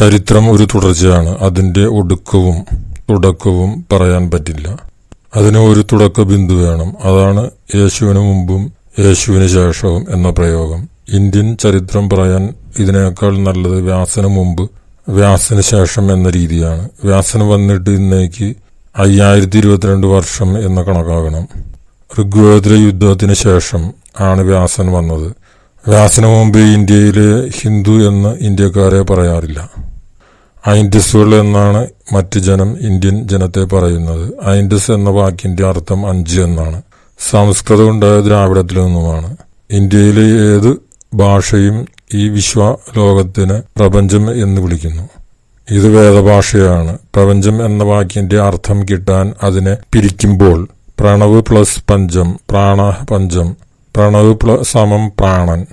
ചരിത്രം ഒരു തുടർച്ചയാണ്. അതിന്റെ ഒടുക്കവും തുടക്കവും പറയാൻ പറ്റില്ല. അതിന് ഒരു തുടക്ക ബിന്ദു വേണം. അതാണ് യേശുവിന് മുമ്പും യേശുവിന് ശേഷവും എന്ന പ്രയോഗം. ഇന്ത്യൻ ചരിത്രം പറയാൻ ഇതിനേക്കാൾ നല്ലത് വ്യാസന് മുമ്പ് വ്യാസന് ശേഷം എന്ന രീതിയാണ്. വ്യാസന് വന്നിട്ട് ഇന്നേക്ക് അയ്യായിരത്തി ഇരുപത്തിരണ്ട് വർഷം എന്ന് കണക്കാകണം. ഋഗ്വേദ യുദ്ധത്തിന് ശേഷം ആണ് വ്യാസൻ വന്നത്. വ്യാസന് മുമ്പ് ഇന്ത്യയിലെ ഹിന്ദു എന്ന് ഇന്ത്യക്കാരെ പറയാറില്ല. ഐൻഡസുകൾ എന്നാണ് മറ്റ് ജനം ഇന്ത്യൻ ജനത്തെ പറയുന്നത്. ഐൻഡസ് എന്ന വാക്കിന്റെ അർത്ഥം അഞ്ച് എന്നാണ്. സംസ്കൃതം ഉണ്ടായ ദ്രാവിഡത്തിൽ നിന്നുമാണ്. ഇന്ത്യയിലെ ഏത് ഭാഷയും ഈ വിശ്വ ലോകത്തിന് പ്രപഞ്ചം എന്ന് വിളിക്കുന്നു. ഇത് വേദഭാഷയാണ്. പ്രപഞ്ചം എന്ന വാക്കിന്റെ അർത്ഥം കിട്ടാൻ അതിനെ പിരിക്കുമ്പോൾ പ്രണവ് പ്ലസ് പഞ്ചം പ്രാണ പഞ്ചം പ്രണവ് പ്ലസ് സമം പ്രാണൻ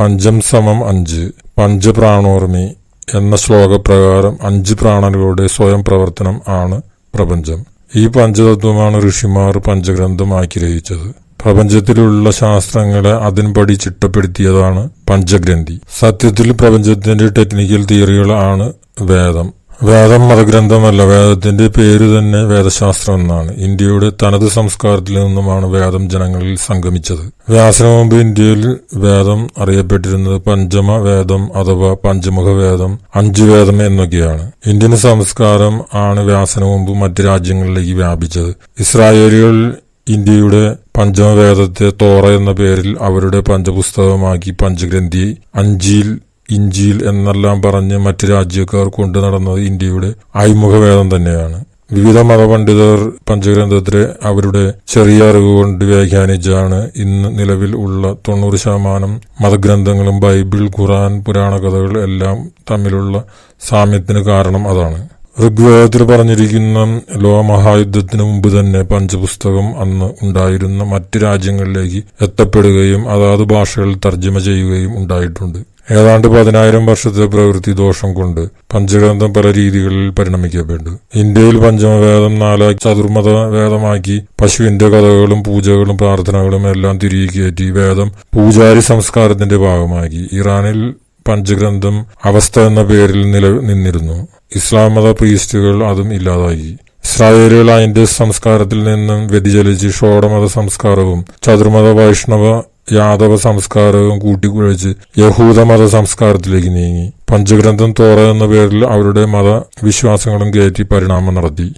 പഞ്ചം സമം അഞ്ച് പഞ്ചപ്രാണോർമി എന്ന ശ്ലോകപ്രകാരം അഞ്ച് പ്രാണനുകളുടെ സ്വയം പ്രവർത്തനം ആണ് പ്രപഞ്ചം. ഈ പഞ്ചതത്വമാണ് ഋഷിമാർ പഞ്ചഗ്രന്ഥമാക്കി രചിച്ചത്. പ്രപഞ്ചത്തിലുള്ള ശാസ്ത്രങ്ങളെ അതിൻപടി ചിട്ടപ്പെടുത്തിയതാണ് പഞ്ചഗ്രന്ഥി. സത്യത്തിൽ പ്രപഞ്ചത്തിന്റെ ടെക്നിക്കൽ തിയറികളാണ് വേദം. വേദം മതഗ്രന്ഥമല്ല വേദത്തിന്റെ പേര് തന്നെ വേദശാസ്ത്രം എന്നാണ്. ഇന്ത്യയുടെ തനത് സംസ്കാരത്തിൽ നിന്നുമാണ് വേദം ജനങ്ങളിൽ സംഗമിച്ചത്. വ്യാസന മുമ്പ് ഇന്ത്യയിൽ വേദം അറിയപ്പെട്ടിരുന്നത് പഞ്ചമ വേദം അഥവാ പഞ്ചമുഖ വേദം അഞ്ചു വേദം എന്നൊക്കെയാണ്. ഇന്ത്യൻ സംസ്കാരം ആണ് വ്യാസന മുമ്പ് മറ്റ് രാജ്യങ്ങളിലേക്ക് വ്യാപിച്ചത്. ഇസ്രായേലികൾ ഇന്ത്യയുടെ പഞ്ചമവേദത്തെ തോറ എന്ന പേരിൽ അവരുടെ പഞ്ചപുസ്തകമാക്കി പഞ്ചഗ്രന്ഥി അഞ്ചിയിൽ ഇഞ്ചിയിൽ എന്നെല്ലാം പറഞ്ഞ് മറ്റ് രാജ്യക്കാർ കൊണ്ടു നടന്നത് ഇന്ത്യയുടെ ഐമുഖവേദം തന്നെയാണ്. വിവിധ മതപണ്ഡിതർ പഞ്ചഗ്രന്ഥത്തിലെ അവരുടെ ചെറിയ അറിവ് കൊണ്ട് വ്യാഖ്യാനിച്ചാണ് ഇന്ന് നിലവിൽ ഉള്ള തൊണ്ണൂറ് ശതമാനം മതഗ്രന്ഥങ്ങളും ബൈബിൾ ഖുറാൻ പുരാണ കഥകൾ എല്ലാം തമ്മിലുള്ള സാമ്യത്തിന് കാരണം അതാണ്. ഋഗ്വേദത്തിൽ പറഞ്ഞിരിക്കുന്ന ലോകമഹായുദ്ധത്തിന് മുമ്പ് തന്നെ പഞ്ചപുസ്തകം അന്ന് ഉണ്ടായിരുന്ന മറ്റ് രാജ്യങ്ങളിലേക്ക് എത്തപ്പെടുകയും അതാത് ഭാഷകളിൽ തർജമ ചെയ്യുകയും ഉണ്ടായിട്ടുണ്ട്. ഏതാണ്ട് പതിനായിരം വർഷത്തെ പ്രവൃത്തി ദോഷം കൊണ്ട് പഞ്ചഗ്രന്ഥം പല രീതികളിൽ പരിണമിക്കപ്പെട്ടു. ഇന്ത്യയിൽ പഞ്ചമവേദം നാലായി ചതുർമത വേദമാക്കി പശുവിന്റെ കഥകളും പൂജകളും പ്രാർത്ഥനകളും എല്ലാം തിരികെ കയറ്റി വേദം പൂജാരി സംസ്കാരത്തിന്റെ ഭാഗമാക്കി. ഇറാനിൽ പഞ്ചഗ്രന്ഥം അവസ്ഥ എന്ന പേരിൽ നില നിന്നിരുന്നു. ഇസ്ലാം മത പ്രീസ്റ്റുകൾ അതും ഇല്ലാതായി. ഇസ്രായേലുകൾ അതിന്റെ സംസ്കാരത്തിൽ നിന്നും വ്യതിചലിച്ച് ഷോഡമത സംസ്കാരവും ചതുർമത വൈഷ്ണവ യാദവ സംസ്കാരവും കൂട്ടിക്കുഴച്ച് യഹൂദമത സംസ്കാരത്തിലേക്ക് നീങ്ങി. പഞ്ചഗ്രന്ഥം തോറ എന്ന പേരിൽ അവരുടെ മത വിശ്വാസങ്ങളും കയറ്റി പരിണാമം നടത്തി.